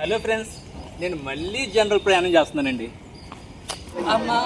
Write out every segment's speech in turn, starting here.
Hello friends నేను మళ్ళీ general ప్రయాణం చేస్తున్నానండి. అమ్మా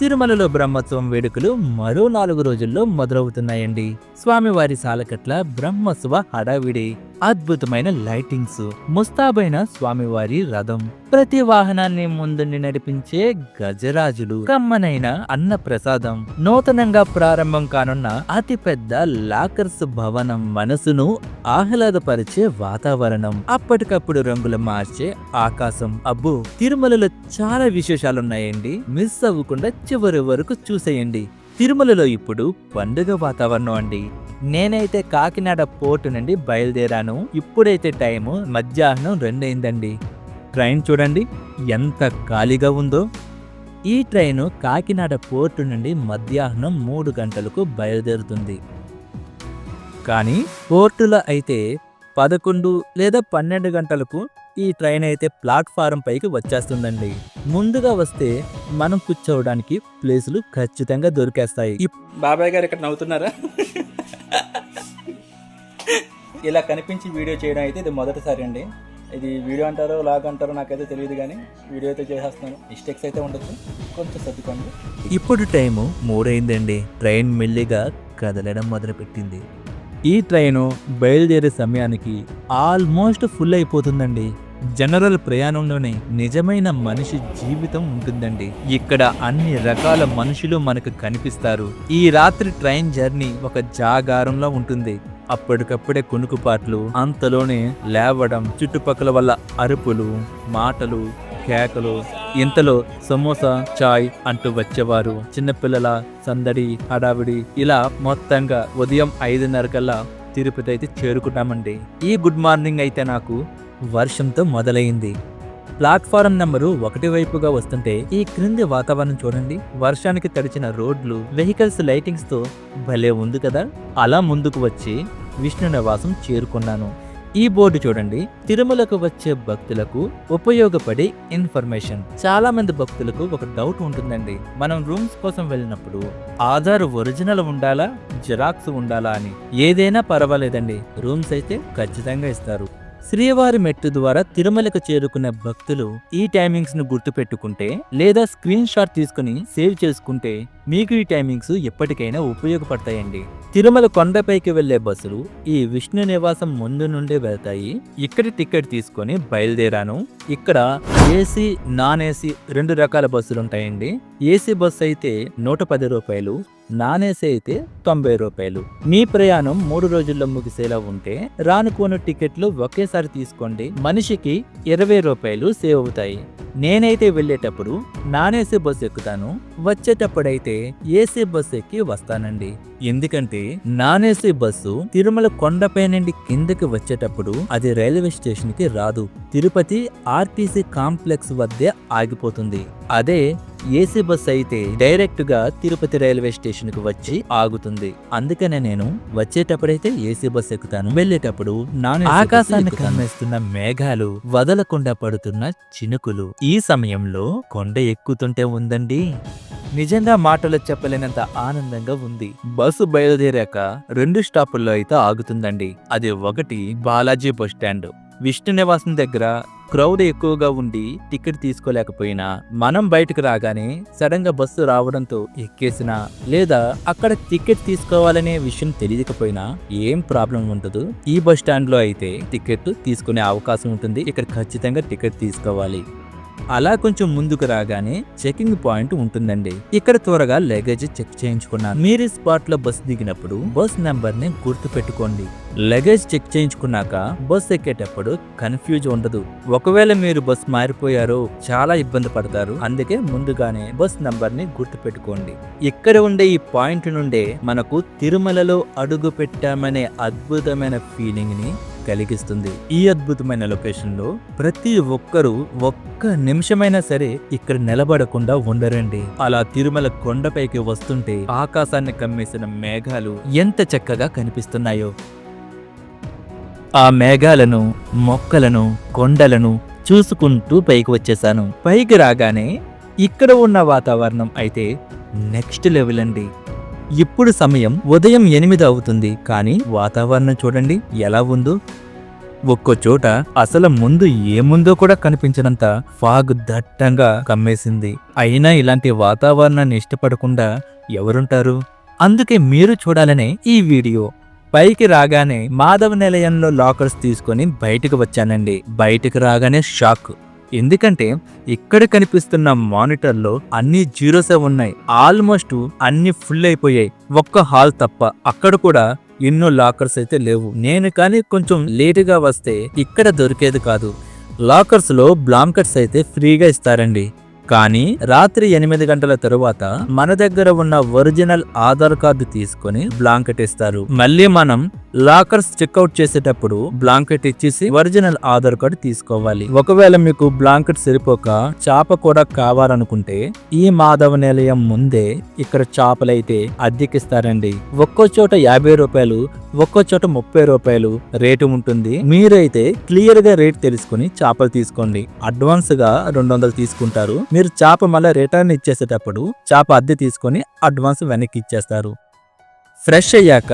తిరుమలలో బ్రహ్మోత్సవం వేడుకలు మరో నాలుగు రోజుల్లో మొదలవుతున్నాయండి. స్వామివారి సాలకట్ల బ్రహ్మోత్సవ హడావిడి. అద్భుతమైన లైటింగ్స్ ముస్తాబైన స్వామివారి రథం ప్రతి వాహనాన్ని ముందుండి నడిపించే గజరాజులు కమ్మనైన అన్న ప్రసాదం నూతనంగా ప్రారంభం కానున్న అతిపెద్ద లాకర్స్ భవనం మనసును ఆహ్లాదపరిచే వాతావరణం. అప్పటికప్పుడు రంగులు మార్చే ఆకాశం. అబ్బో! తిరుమలలో చాలా విశేషాలున్నాయండి. మిస్ అవ్వకుండా చివరి వరకు చూసేయండి. తిరుమలలో ఇప్పుడు పండుగ వాతావరణం అండి. నేనైతే కాకినాడ పోర్టు నుండి బయలుదేరాను. ఇప్పుడైతే టైము మధ్యాహ్నం రెండైందండి ట్రైన్ చూడండి ఎంత ఖాళీగా ఉందో. ఈ ట్రైను కాకినాడ పోర్టు నుండి మధ్యాహ్నం మూడు గంటలకు బయలుదేరుతుంది. కానీ పోర్టులో అయితే పదకొండు లేదా పన్నెండు గంటలకు ఈ ట్రైన్ అయితే ప్లాట్ఫారం పైకి వచ్చేస్తుందండి. ముందుగా వస్తే మనం కూర్చోవడానికి ప్లేసులు ఖచ్చితంగా దొరికేస్తాయి. ఇప్- బాబాయ్ గారు ఇక్కడ నవ్వుతున్నారా? ఇలా కనిపించి వీడియో చేయడం అయితే ఇది మొదటిసారి అండి. ఇది వీడియో అంటారో లాగ్ అంటారో నాకైతే తెలియదు కానీ వీడియో అయితే చేసేస్తాను. మిస్టేక్స్ అయితే ఉండొచ్చు. కొంచెం సర్దుకోండి. ఇప్పుడు టైము మూడైందండి. ట్రైన్ మెల్లిగా కదలడం మొదలుపెట్టింది. ఈ ట్రైను బయలుదేరే సమయానికి ఆల్మోస్ట్ ఫుల్ అయిపోతుందండి. జనరల్ ప్రయాణంలోనే నిజమైన మనిషి జీవితం ఉంటుందండి. ఇక్కడ అన్ని రకాల మనుషులు మనకు కనిపిస్తారు. ఈ రాత్రి ట్రైన్ జర్నీ ఒక జాగారంలో ఉంటుంది. అప్పటికప్పుడే కునుకుపాట్లు అంతలోనే లేవడం చుట్టుపక్కల వల్ల అరుపులు మాటలు కేకలు ఇంతలో సమోసా చాయ్ అంటూ వచ్చేవారు. చిన్నపిల్లల సందడి హడావిడి ఇలా మొత్తంగా ఉదయం ఐదున్నర కల్లా తిరుపతి అయితే చేరుకున్నామండి. ఈ గుడ్ మార్నింగ్ అయితే నాకు వర్షంతో మొదలైంది. ప్లాట్ఫారం నెంబరు ఒకటి వైపుగా వస్తుంటే ఈ క్రింది వాతావరణం చూడండి. వర్షానికి తడిచిన రోడ్లు వెహికల్స్ లైటింగ్స్తో భలే ఉంది కదా. అలా ముందుకు వచ్చి విష్ణు నివాసం చేరుకున్నాను. ఈ బోర్డు చూడండి. తిరుమలకు వచ్చే భక్తులకు ఉపయోగపడే ఇన్ఫర్మేషన్. చాలా మంది భక్తులకు ఒక డౌట్ ఉంటుందండి. మనం రూమ్స్ కోసం వెళ్ళినప్పుడు ఆధార్ ఒరిజినల్ ఉండాలా జిరాక్స్ ఉండాలా అని. ఏదైనా పర్వాలేదండి. రూమ్స్ అయితే ఖచ్చితంగా ఇస్తారు. శ్రీవారి మెట్టు ద్వారా తిరుమలకు చేరుకునే భక్తులు ఈ టైమింగ్స్ను గుర్తుపెట్టుకుంటే లేదా స్క్రీన్ షాట్ తీసుకుని సేవ్ చేసుకుంటే మీకు ఈ టైమింగ్స్ ఎప్పటికైనా ఉపయోగపడతాయండి. తిరుమల కొండపైకి వెళ్ళే బస్సులు ఈ విష్ణు నివాసం ముందు నుండే వెళ్తాయి. ఇక్కడి టికెట్ తీసుకొని బయలుదేరాను. ఇక్కడ ఏసీ నాన్ ఏసీ రెండు రకాల బస్సులు ఉంటాయండి ఏసీ బస్సు అయితే నూట పది రూపాయలు నాన్ ఏసీ అయితే తొంభై రూపాయలు. మీ ప్రయాణం మూడు రోజుల్లో ముగిసేలా ఉంటే రానుకోను టికెట్లు ఒకేసారి తీసుకోండి. మనిషికి ఇరవై రూపాయలు సేవ్ అవుతాయి. నేనైతే వెళ్ళేటప్పుడు నాన్ ఏసీ బస్సు ఎక్కుతాను. వచ్చేటప్పుడైతే ఏసీ బస్సు ఎక్కి వస్తానండి. ఎందుకంటే నాన్ ఏసీ బస్సు తిరుమల కొండపై నుండి కిందకి వచ్చేటప్పుడు అది రైల్వే స్టేషన్కి రాదు. తిరుపతి ఆర్టీసీ కాంప్లెక్స్ వద్దే ఆగిపోతుంది. అదే ఏసీ బస్ అయితే డైరెక్ట్గా తిరుపతి రైల్వే స్టేషన్కు వచ్చి ఆగుతుంది. అందుకనే నేను వచ్చేటప్పుడైతే ఏసీ బస్ ఎక్కుతాను. వెళ్ళేటప్పుడు నాన్ ఆకాశాన్ని కమ్మేస్తున్న మేఘాలు వదలకుండా పడుతున్న చినుకులు ఈ సమయంలో కొండ ఎక్కుతుంటే ఉందండి. నిజంగా మాటలు చెప్పలేనంత ఆనందంగా ఉంది. బస్సు బయలుదేరాక రెండు స్టాపుల్లో అయితే ఆగుతుందండి. అది ఒకటి బాలాజీ బస్ స్టాండ్. విష్ణు నివాసం దగ్గర క్రౌడ్ ఎక్కువగా ఉండి టికెట్ తీసుకోలేకపోయినా మనం బయటకు రాగానే సడన్గా బస్సు రావడంతో ఎక్కేసినా లేదా అక్కడ టికెట్ తీసుకోవాలనే విషయం తెలియకపోయినా ఏం ప్రాబ్లం ఉండదు. ఈ బస్ స్టాండ్లో అయితే టికెట్ తీసుకునే అవకాశం ఉంటుంది. ఇక్కడ ఖచ్చితంగా టికెట్ తీసుకోవాలి. అలా కొంచెం ముందుకు రాగానే చెకింగ్ పాయింట్ ఉంటుందండి. ఇక్కడ త్వరగా లగేజ్ చెక్ చేయించుకున్నాను. మీరు స్పాట్లో బస్ దిగినప్పుడు బస్ నెంబర్ని గుర్తు పెట్టుకోండి లగేజ్ చెక్ చేయించుకున్నాక బస్ ఎక్కేటప్పుడు కన్ఫ్యూజ్ ఉండదు. ఒకవేళ మీరు బస్ మారిపోయారో చాలా ఇబ్బంది పడతారు. అందుకే ముందుగానే బస్ నంబర్ని గుర్తు పెట్టుకోండి ఇక్కడ ఉండే ఈ పాయింట్ నుండే మనకు తిరుమలలో అడుగు పెట్టామనే అద్భుతమైన ఫీలింగ్ని కలిగిస్తుంది. ఈ అద్భుతమైన లొకేషన్లో ప్రతి ఒక్కరూ ఒక్క నిమిషమైనా సరే ఇక్కడ నిలబడకుండా ఉండరండి. అలా తిరుమల కొండపైకి వస్తుంటే ఆకాశాన్ని కమ్మేసిన మేఘాలు ఎంత చక్కగా కనిపిస్తున్నాయో. ఆ మేఘాలను మొక్కలను కొండలను చూసుకుంటూ పైకి వచ్చేసాను. పైకి రాగానే ఇక్కడ ఉన్న వాతావరణం అయితే నెక్స్ట్ లెవెల్ అండి. ఇప్పుడు సమయం ఉదయం ఎనిమిది అవుతుంది కానీ వాతావరణం చూడండి ఎలా ఉందో. ఒక్కో చోట అసలు ముందు ఏముందో కూడా కనిపించినంత ఫాగ్ దట్టంగా కమ్మేసింది. అయినా ఇలాంటి వాతావరణాన్ని ఇష్టపడకుండా ఎవరుంటారు? అందుకే మీరు చూడాలనే ఈ వీడియో. పైకి రాగానే మాధవ నిలయంలో లాకర్స్ తీసుకొని బయటకు వచ్చానండి. బయటకు రాగానే షాక్. ఎందుకంటే ఇక్కడ కనిపిస్తున్న మానిటర్లో అన్ని జీరోసే ఉన్నాయి. ఆల్మోస్ట్ అన్ని ఫుల్ అయిపోయాయి. ఒక్క హాల్ తప్ప అక్కడ కూడా ఎన్నో లాకర్స్ అయితే లేవు. నేను కానీ కొంచెం లేటుగా వస్తే ఇక్కడ దొరికేది కాదు. లాకర్స్లో బ్లాంకెట్స్ అయితే ఫ్రీగా ఇస్తారండి. కానీ రాత్రి ఎనిమిది గంటల తరువాత మన దగ్గర ఉన్న ఒరిజినల్ ఆధార్ కార్డు తీసుకొని బ్లాంకెట్ ఇస్తారు. మళ్ళీ మనం లాకర్స్ చెక్అవుట్ చేసేటప్పుడు బ్లాంకెట్ ఇచ్చేసి ఒరిజినల్ ఆధార్ కార్డు తీసుకోవాలి. ఒకవేళ మీకు బ్లాంకెట్ సరిపోక చాప కూడా కావాలనుకుంటే ఈ మాధవ నిలయం ముందే ఇక్కడ చేపలైతే అద్దెకిస్తారండి. ఒక్కో చోట యాభై రూపాయలు ఒక్కో చోట ముప్పై రూపాయలు రేటు ఉంటుంది. మీరైతే క్లియర్గా రేట్ తెలుసుకుని చేపలు తీసుకోండి. అడ్వాన్స్గా రెండు వందలు తీసుకుంటారు. మీరు చేప మళ్ళీ రిటర్న్ ఇచ్చేసేటప్పుడు చేప అద్దె తీసుకొని అడ్వాన్స్ వెనక్కి ఇచ్చేస్తారు. ఫ్రెష్ అయ్యాక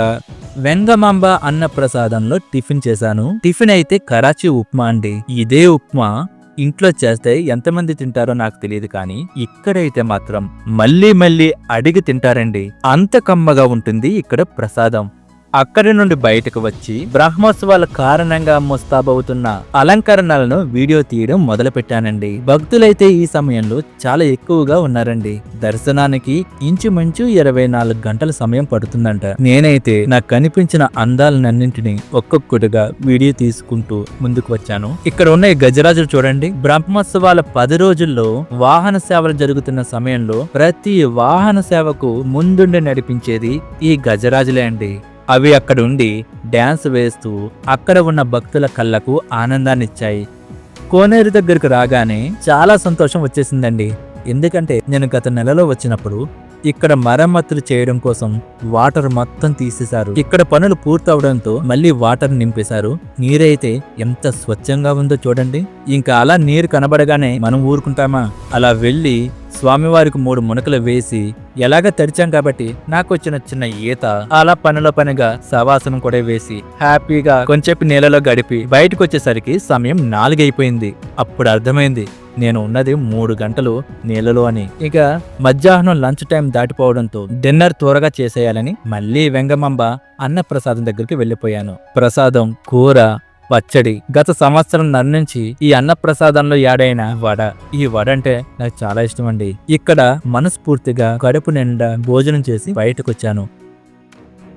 వెంగమాంబ అన్న ప్రసాదంలో టిఫిన్ చేశాను. టిఫిన్ అయితే కరాచీ ఉప్మా అండి. ఇదే ఉప్మా ఇంట్లో చేస్తే ఎంతమంది తింటారో నాకు తెలియదు కానీ ఇక్కడైతే మాత్రం మళ్ళీ మళ్ళీ అడిగి తింటారండి. అంత కమ్మగా ఉంటుంది ఇక్కడ ప్రసాదం. అక్కడి నుండి బయటకు వచ్చి బ్రహ్మోత్సవాల కారణంగా ముస్తాబవుతున్న అలంకరణలను వీడియో తీయడం మొదలుపెట్టానండి. భక్తులైతే ఈ సమయంలో చాలా ఎక్కువగా ఉన్నారండి. దర్శనానికి ఇంచుమించు ఇరవై నాలుగు గంటల సమయం పడుతుందంట. నేనైతే నాకు కనిపించిన అందాలన్నింటినీ ఒక్కొక్కటిగా వీడియో తీసుకుంటూ ముందుకు వచ్చాను. ఇక్కడ ఉన్న ఈ గజరాజులు చూడండి. బ్రహ్మోత్సవాల పది రోజుల్లో వాహన సేవలు జరుగుతున్న సమయంలో ప్రతి వాహన సేవకు ముందుండి నడిపించేది ఈ గజరాజులే అండి. అవి అక్కడుండి డ్యాన్స్ వేస్తూ అక్కడ ఉన్న భక్తుల కళ్ళకు ఆనందాన్నిచ్చాయి. కోనేరు దగ్గరకు రాగానే చాలా సంతోషం వచ్చేసిందండి. ఎందుకంటే నేను గత నెలలో వచ్చినప్పుడు ఇక్కడ మరమ్మతులు చేయడం కోసం వాటర్ మొత్తం తీసేశారు. ఇక్కడ పనులు పూర్తవడంతో మళ్ళీ వాటర్ నింపేశారు. నీరైతే ఎంత స్వచ్ఛంగా ఉందో చూడండి. ఇంకా అలా నీరు కనబడగానే మనం ఊరుకుంటామా? అలా వెళ్ళి స్వామివారికి మూడు మునకలు వేసి ఎలాగ తడిచాం కాబట్టి నాకు వచ్చిన చిన్న ఈత అలా పనిలో పనిగా సవాసనం కూడా వేసి హ్యాపీగా కొంచెంసేపు నీళ్ళలో గడిపి బయటకు వచ్చేసరికి సమయం నాలుగైపోయింది. అప్పుడు అర్థమైంది నేను ఉన్నది మూడు గంటలు నీళ్ళలో అని. ఇక మధ్యాహ్నం లంచ్ టైం దాటిపోవడంతో డిన్నర్ త్వరగా చేసేయాలని మళ్ళీ వెంగమంబ అన్న ప్రసాదం దగ్గరికి వెళ్ళిపోయాను. ప్రసాదం కూర పచ్చడి. గత సంవత్సరం నుంచి ఈ అన్నప్రసాదంలో యాడైన వడ. ఈ వడ అంటే నాకు చాలా ఇష్టం అండి ఇక్కడ మనస్ఫూర్తిగా కడుపు నిండా భోజనం చేసి బయటకొచ్చాను.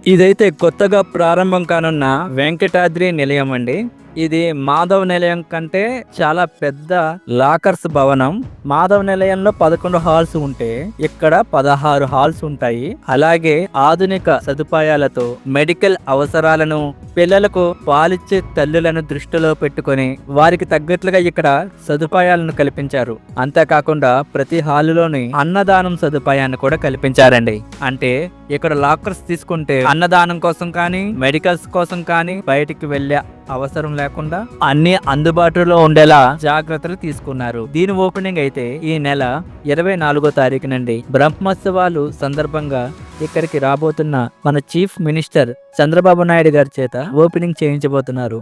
ఇదైతే కొత్తగా ప్రారంభం కానున్న వెంకటాద్రి నిలయం అండి. ఇది మాధవ్ నిలయం కంటే చాలా పెద్ద లాకర్స్ భవనం. మాధవ్ నిలయంలో పదకొండు హాల్స్ ఉంటే ఇక్కడ పదహారు హాల్స్ ఉంటాయి. అలాగే ఆధునిక సదుపాయాలతో మెడికల్ అవసరాలను పిల్లలకు పాలిచ్చే తల్లులను దృష్టిలో పెట్టుకొని వారికి తగ్గట్లుగా ఇక్కడ సదుపాయాలను కల్పించారు. అంతేకాకుండా ప్రతి హాలులోని అన్నదానం సదుపాయాన్ని కూడా కల్పించారండి. అంటే ఇక్కడ లాకర్స్ తీసుకుంటే అన్నదానం కోసం కానీ మెడికల్స్ కోసం కానీ బయటికి వెళ్ళే అవసరం లేకుండా అన్ని అందుబాటులో ఉండేలా జాగ్రత్తలు తీసుకున్నారు. దీని ఓపెనింగ్ అయితే ఈ నెల ఇరవై నాలుగో తారీఖు నుండి బ్రహ్మోత్సవాలు సందర్భంగా ఇక్కడికి రాబోతున్న మన చీఫ్ మినిస్టర్ చంద్రబాబు నాయుడు గారి చేత ఓపెనింగ్ చేయించబోతున్నారు.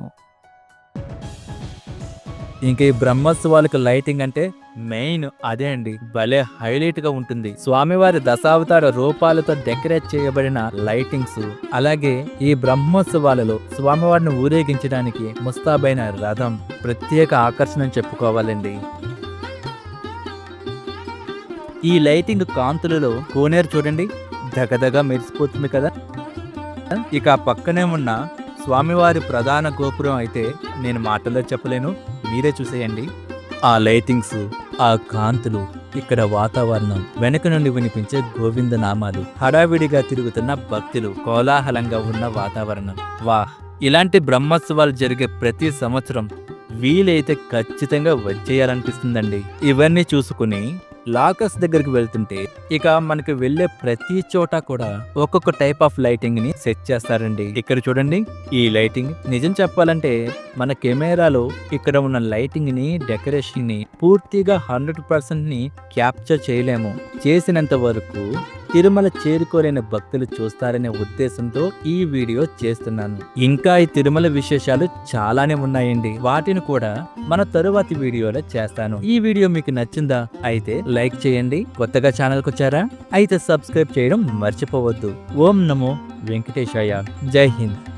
ఇంక ఈ బ్రహ్మోత్సవాలకు లైటింగ్ అంటే మెయిన్ అదే అండి. భలే హైలైట్గా ఉంటుంది. స్వామివారి దశావతార రూపాలతో డెకరేట్ చేయబడిన లైటింగ్స్ అలాగే ఈ బ్రహ్మోత్సవాలలో స్వామివారిని ఊరేగించడానికి ముస్తాబైన రథం ప్రత్యేక ఆకర్షణ చెప్పుకోవాలండి. ఈ లైటింగ్ కాంతులలో కోనేరు చూడండి. దగదగా మెరిసిపోతుంది కదా. ఇక పక్కనే ఉన్న స్వామివారి ప్రధాన గోపురం అయితే నేను మాటల్లో చెప్పలేను. మీరే చూసేయండి. ఆ లైటింగ్స్ ఆ కాంతులు ఇక్కడ వాతావరణం వెనక నుండి వినిపించే గోవింద నామాలు హడావిడిగా తిరుగుతున్న భక్తులు కోలాహలంగా ఉన్న వాతావరణం. వాహ్! ఇలాంటి బ్రహ్మోత్సవాలు జరిగే ప్రతి సంవత్సరం వీలైతే ఖచ్చితంగా వచ్చేయాలనిపిస్తుందండి. ఇవన్నీ చూసుకుని లాకర్స్ దగ్గరికి వెళ్తుంటే ఇక మనకి వెళ్ళే ప్రతి చోట కూడా ఒక్కొక్క టైప్ ఆఫ్ లైటింగ్ని సెట్ చేస్తారండి. ఇక్కడ చూడండి ఈ లైటింగ్. నిజం చెప్పాలంటే మన కెమెరాలో ఇక్కడ ఉన్న లైటింగ్ని డెకరేషన్ని పూర్తిగా హండ్రెడ్ పర్సెంట్ని క్యాప్చర్ చేయలేము. చేసినంత వరకు తిరుమల చేరుకోలేని భక్తులు చూస్తారనే ఉద్దేశంతో ఈ వీడియో చేస్తున్నాను. ఇంకా ఈ తిరుమల విశేషాలు చాలానే ఉన్నాయండి. వాటిని కూడా మన తరువాతి వీడియోలో చేస్తాను. ఈ వీడియో మీకు నచ్చిందా? అయితే లైక్ చేయండి. కొత్తగా ఛానల్కి వచ్చారా? అయితే సబ్స్క్రైబ్ చేయడం మర్చిపోవద్దు. ఓం నమో వెంకటేశాయ. జై హింద్.